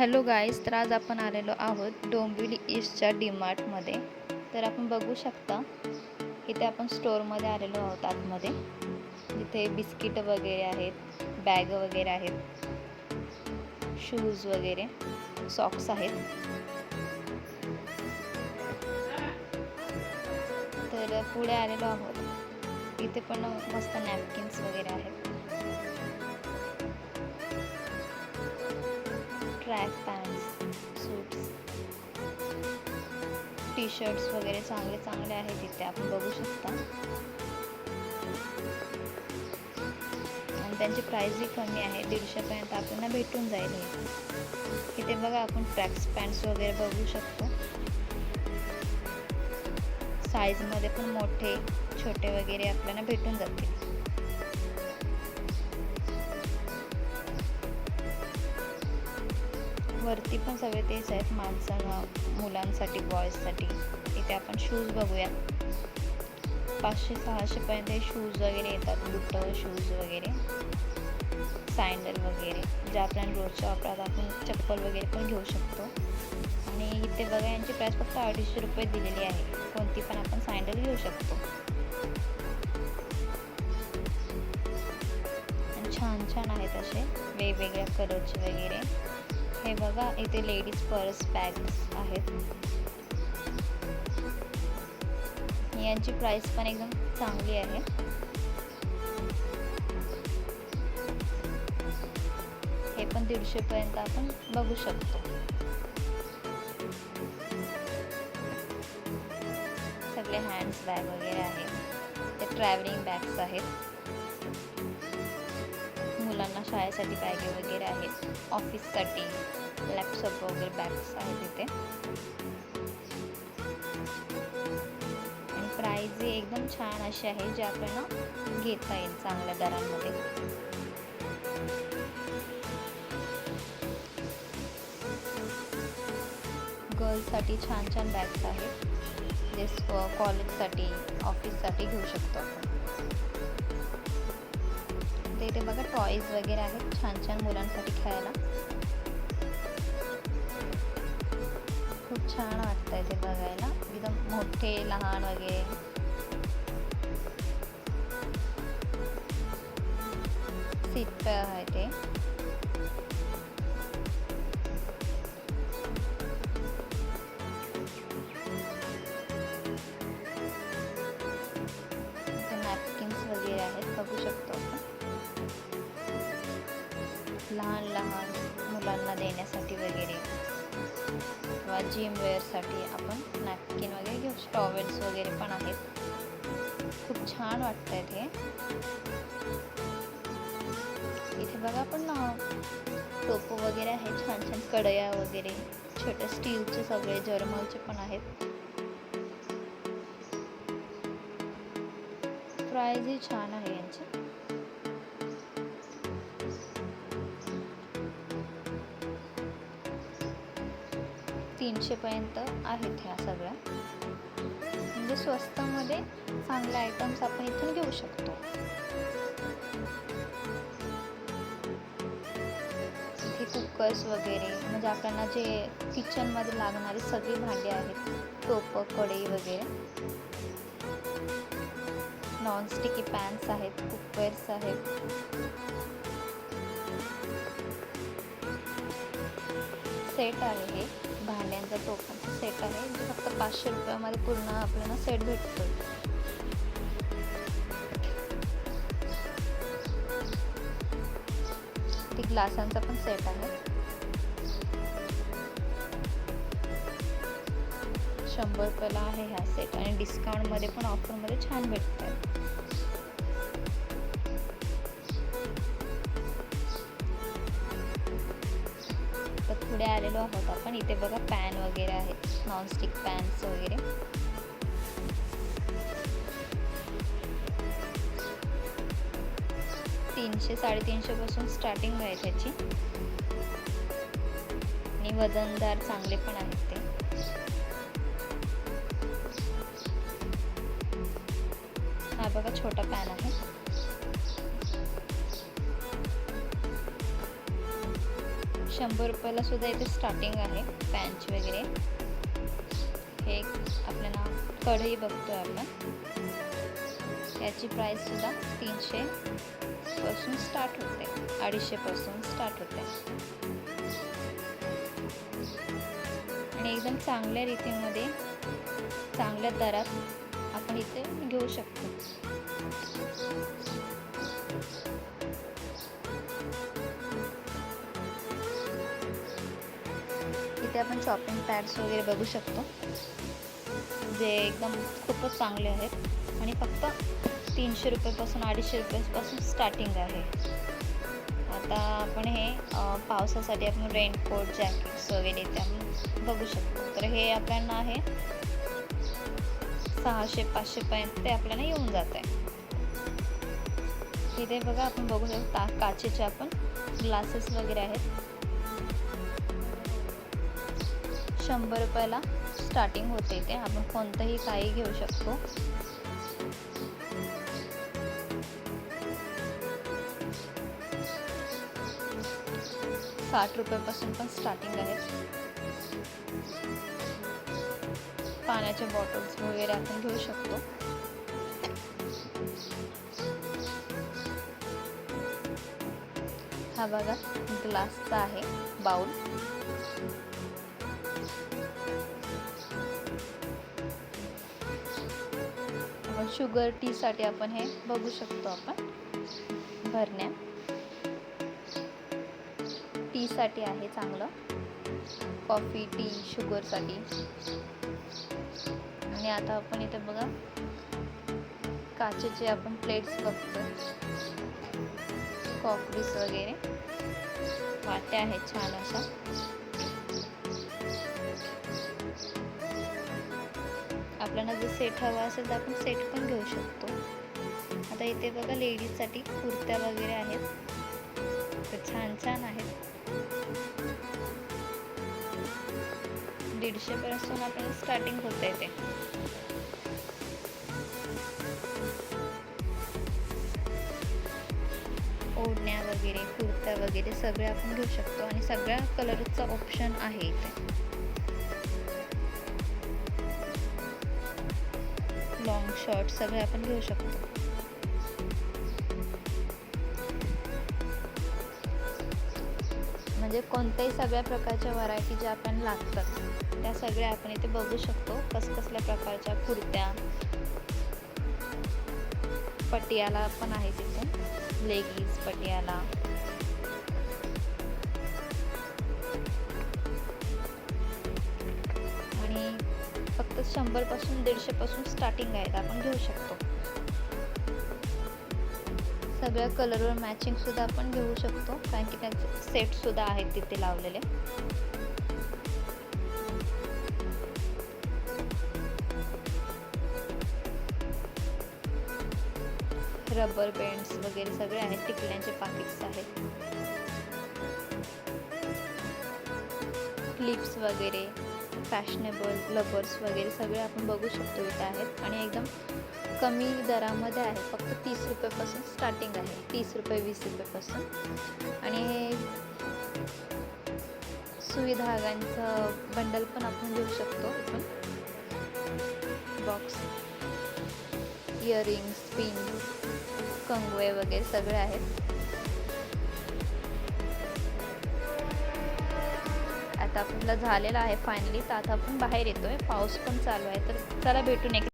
Hello guys तर आज आपण आलेलो आहोत डोंबिवली ईस्टच्या डीमार्टमध्ये. तर आपण बघू शकता इथे आपण स्टोअरमध्ये आलेलो आहोत आतमध्ये. जिथे बिस्किट वगैरे आहेत बॅग वगैरे आहेत शूज वगैरे सॉक्स आहेत. तर पुढे आलेलो आहोत. इथे पण मस्त नॅपकिन्स वगैरे आहेत. Track pants suits T shirts वगैरे चांगले चांगले आहेत इथे. आपण बघू शकता. आणि त्यांची प्राईजही कमी आहे. दीडशेपर्यंत आपल्याला भेटून जाईल हे. इथे बघा आपण ट्रॅक्स पॅन्ट्स वगैरे बघू शकतो. साईजमध्ये पण मोठे छोटे वगैरे आपल्याला भेटून जातील. वरती पण सगळे तेच आहेत माणसांना मुलांसाठी बॉयजसाठी इथे आपण शूज बघूया. पाचशे सहाशेपर्यंत शूज वगैरे येतात बुट शूज वगैरे. सँडल वगैरे जे आपल्याला रोजच्या वापरात आपण चप्पल वगैरे पण घेऊ शकतो. आणि इथे बघा यांची प्राईस फक्त अडीचशे रुपये दिलेली आहे. कोणती पण आपण सँडल घेऊ शकतो. आणि छान छान आहेत असे. वेगवेगळ्या कलरचे वगैरे. हे बघा इथे लेडीज पर्स बॅग्स आहेत. यांची प्राइस पण एकदम चांगली आहे. हे पण दीडशे पर्यंत आपण बघू शकतो. सगळे हँड्स बॅग वगैरे आहेत. ते ट्रॅव्हलिंग बॅग्स आहेत. शाळेसाठी बॅगे वगैरे आहेत. ऑफिससाठी लॅपटॉप वगैरे बॅग्स आहेत इथे आणि प्राईज एकदम छान अशी आहे जे आपल्याला घेता येईल चांगल्या दरांमध्ये. गर्ल्ससाठी छान छान बॅग्स आहेत. जे कॉलेजसाठी ऑफिससाठी घेऊ शकतो आपण. ते इथे बघा टॉईज वगैरे आहेत छान छान मुलांसाठी खेळायला. खूप छान वाटतं ते बघायला. एकदम मोठे लहान वगैरे. सीट आहे ते. लहान लहान मुलांना देण्यासाठी वगैरे किंवा जिम वेअरसाठी आपण नॅपकिन वगैरे घेऊ टॉवेल्स वगैरे पण आहेत. खूप छान वाटतं इथे इथे बघा आपण टोपं वगैरे आहे छान छान कढया वगैरे. छोटे स्टीलचे सगळे जर्मलचे पण आहेत. प्राईजही छान आहे यांची. तीनशेपर्यंत आहेत ह्या सगळ्या. म्हणजे स्वस्तामध्ये चांगले आयटम्स आपण इथून घेऊ शकतो. इथे कुकर्स वगैरे म्हणजे आपल्याला जे किचनमध्ये लागणारी सगळी भांडी आहेत टोपं कढई वगैरे. नॉनस्टिकी पॅन्स आहेत कुकर्स आहेत. सेट आहे हे. भांड्यांचा टोपांचा सेट आहे. जो फक्त पाचशे रुपयामध्ये पूर्ण आपल्याला सेट भेटतो. ती ग्लासांचा पण सेट आहे. शंभर रुपयाला आहे ह्या सेट आणि डिस्काउंटमध्ये पण ऑफरमध्ये छान भेटत आहे आलेलो आहोत आपण इथे बघा पॅन वगैरे आहेत नॉनस्टिक पॅन्स वगैरे. तीनशे साडेतीनशे पासून स्टार्टिंग आहे त्याची. आणि वजनदार चांगले पण आहेत ते. हा बघा छोटा पॅन आहे. शंभर रुपयाला सुद्धा इथे स्टार्टिंग आहे पॅन्च वगैरे. हे एक आपल्याला कढई बघतोय आपण. याची प्राईस सुद्धा तीनशे पासून स्टार्ट होते अडीचशे पासून स्टार्ट होते. आणि एकदम चांगल्या रीतीमध्ये चांगल्या दरात आपण इथे घेऊ शकतो. इथे आपण शॉपिंग पॅड्स वगैरे बघू शकतो. जे एकदम खूपच चांगले आहेत. आणि फक्त तीनशे रुपयापासून अडीचशे रुपयापासून स्टार्टिंग आहे. आता आपण हे पावसासाठी आपण रेनकोट जॅकेट्स वगैरे ते आपण बघू शकतो. तर हे आपल्याला आहे सहाशे पाचशेपर्यंत ते आपल्याला येऊन जात आहे. इथे बघा आपण बघू शकतो काचेचे आपण ग्लासेस वगैरे आहेत. शंभर रुपयाला स्टार्टिंग होते ते. आपण कोणतंही काही घेऊ शकतो. साठ रुपयापासून पण स्टार्टिंग आहे. पाण्याचे बॉटल्स वगैरे आपण घेऊ शकतो. हा बघा ग्लासचा आहे बाउल शुगर टीसाठी आपण हे बघू शकतो आपण. भरण्या. टीसाठी आहे चांगलं. कॉफी टी शुगरसाठी आणि आता आपण इथे बघा. काचेचे आपण प्लेट्स बघतो. कॉफीज वगैरे. वाट्या आहेत छान अशा. म्हणजे जर सेट हवा असेल तर आपण सेट पण घेऊ शकतो. आता इथे बघा लेडीजसाठी कुर्त्या वगैरे आहेत. तर छान छान आहेत. दीडशे पासून आपल्याला स्टार्टिंग होत आहे ते. ओढण्या वगैरे कुर्त्या वगैरे सगळे आपण घेऊ शकतो. आणि सगळ्या कलरचा ऑप्शन आहे इथे. लॉंग शर्ट सगळे आपण घेऊ शकतो. म्हणजे कोणत्याही सगळ्या प्रकारच्या व्हरायटी ज्या आपण लागतात त्या सगळ्या आपण इथे बघू शकतो. कसकसल्या प्रकारच्या कुर्त्या पटियाला पण आहे तिथे. लेगीज पटियाला. शंभरपासून दीडशेपासून स्टार्टिंग आहेत. आपण घेऊ शकतो. सगळ्या कलरवर मॅचिंगसुद्धा आपण घेऊ शकतो. कारण की त्याचे सेटसुद्धा आहेत तिथे लावलेले. रबर बँड्स वगैरे सगळे आहेत. टिकल्यांचे पाकिट्स आहेत. क्लिप्स वगैरे. फॅशनेबल लबर्स वगैरे सगळे आपण बघू शकतो इथे आहेत. आणि एकदम कमी दरामध्ये आहे. फक्त तीस रुपयापासून स्टार्टिंग आहे. तीस रुपये वीस रुपयापासून. आणि हे सुई धाग्यांचं बंडल पण आपण घेऊ शकतो आपण बॉक्स इयरिंग्स पिन कंगवे वगैरे सगळे आहेत. आता आपला झालेला आहे फायनली तर आता आपण बाहेर येतोय. पाऊस पण चालू आहे. तर चला भेटून एक